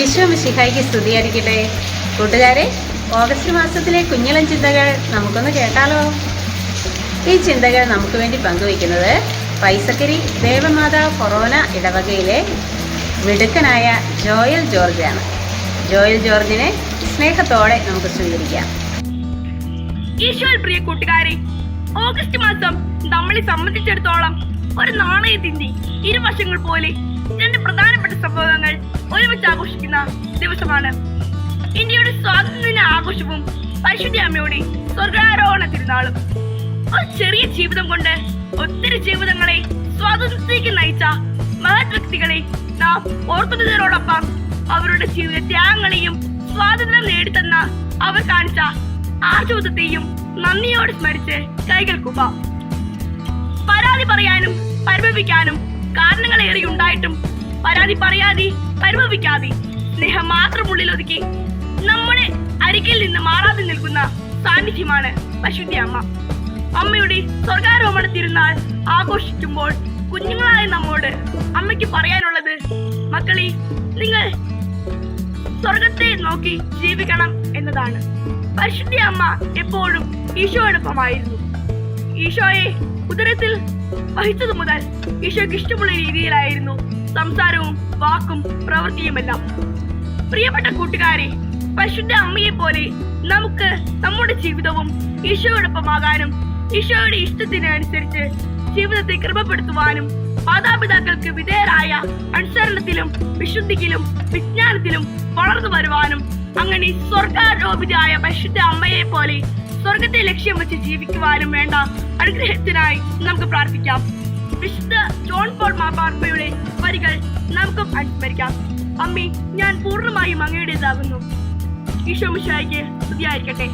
ഈശോ മിശിഹായിക്ക് സ്തുതിയായിരിക്കട്ടെ. കൂട്ടുകാരെ ഓഗസ്റ്റ് മാസത്തിലെ കുഞ്ഞിളൻ ചിന്തകൾ നമുക്കൊന്ന് കേട്ടാലോ? ഈ ചിന്തകൾ നമുക്ക് വേണ്ടി പങ്കുവയ്ക്കുന്നത് പൈസക്കരി ദേവമാതാ കൊറോന ഇടവകയിലെ മിടുക്കനായ ജോയൽ ജോർജാണ് ജോയൽ ജോർജിനെ സ്നേഹത്തോടെ നമുക്ക് സ്വീകരിക്കാം. പ്രിയ കൂട്ടുകാരെ ഓഗസ്റ്റ് മാസം നമ്മളെ സംബന്ധിച്ചിടത്തോളം ഒരു നാണയത്തിന്റെ ഇരുവശങ്ങൾ പോലെ രണ്ട് പ്രധാനപ്പെട്ട സംഭവങ്ങൾ ഒരുമിച്ച് ആഘോഷിക്കുന്ന ദിവസമാണ്. ഇന്ത്യയുടെ സ്വാതന്ത്ര്യ ആഘോഷവും പരിശുദ്ധ അമ്മയുടെ സ്വർഗാരോഹണ തിരുനാളും. ഒരു ചെറിയ ജീവിതം കൊണ്ട് ഒത്തിരി ജീവിതങ്ങളെ സ്വാതന്ത്ര്യത്തിലേക്ക് നയിച്ച മഹത് വ്യക്തികളെ നാം ഓർക്കുന്നതിനോടൊപ്പം അവരുടെ ജീവിത ത്യാഗങ്ങളെയും സ്വാതന്ത്ര്യം നേടിത്തന്ന അവർ കാണിച്ച ആർജവത്തെയും നന്ദിയോട് സ്മരിച്ച് കൈകൾ പരാതി പറയാനും പരിഭവിക്കാനും കാരണങ്ങളേറെ ഉണ്ടായിട്ടും പരാതി പറയാതെ പരിഭവിക്കാതെ സ്നേഹം മാത്രം ഉള്ളിൽ ഒതുക്കി നമ്മുടെ അരികിൽ നിന്ന് മാറാതെ നിൽക്കുന്ന സാന്നിധ്യമാണ് പശുദ്ധി അമ്മ. അമ്മയുടെ സ്വർഗാരോപണ തിരുനാൾ ആഘോഷിക്കുമ്പോൾ കുഞ്ഞുങ്ങളായ നമ്മോട് അമ്മയ്ക്ക് പറയാനുള്ളത് മക്കളെ നിങ്ങൾ സ്വർഗത്തെ നോക്കി ജീവിക്കണം എന്നതാണ്. പരിശുദ്ധി അമ്മ എപ്പോഴും ഈശോയോടൊപ്പമായിരുന്നു. ഈശോയെ ഉദരത്തിൽ വഹിച്ചതു മുതൽ ഈശോയ്ക്ക് ഇഷ്ടമുള്ള രീതിയിലായിരുന്നു സംസാരവും വാക്കും പ്രവൃത്തിയുമെല്ലാം. പ്രിയപ്പെട്ട കൂട്ടുകാരെ പരിശുദ്ധ അമ്മയെ പോലെ നമുക്ക് നമ്മുടെ ജീവിതവും ഈശോയോടൊപ്പമാകാനും ഈശോയുടെ ഇഷ്ടത്തിന് അനുസരിച്ച് ജീവിതത്തെ കൃപപ്പെടുത്തുവാനും മാതാപിതാക്കൾക്ക് വിധേയരായ അനുസരണത്തിലും വിശുദ്ധിയിലും വിജ്ഞാനത്തിലും വളർന്നു വരുവാനും അങ്ങനെ സ്വർഗാരോപിതയായ പരിശുദ്ധ അമ്മയെ പോലെ സ്വർഗത്തെ ലക്ഷ്യം വെച്ച് ജീവിക്കുവാനും വേണ്ട അനുഗ്രഹത്തിനായി നമുക്ക് പ്രാർത്ഥിക്കാം. വിശുദ്ധ ജോൺ പോൾ മാപ്പാർപ്പയുടെ വരികൾ നമുക്കും അനുസ്മരിക്കാം. അമ്മി ഞാൻ പൂർണമായും അങ്ങയുടേതാകുന്നു. ഈശോ മിശായിക്ക് സ്തുതിയായിരിക്കട്ടെ.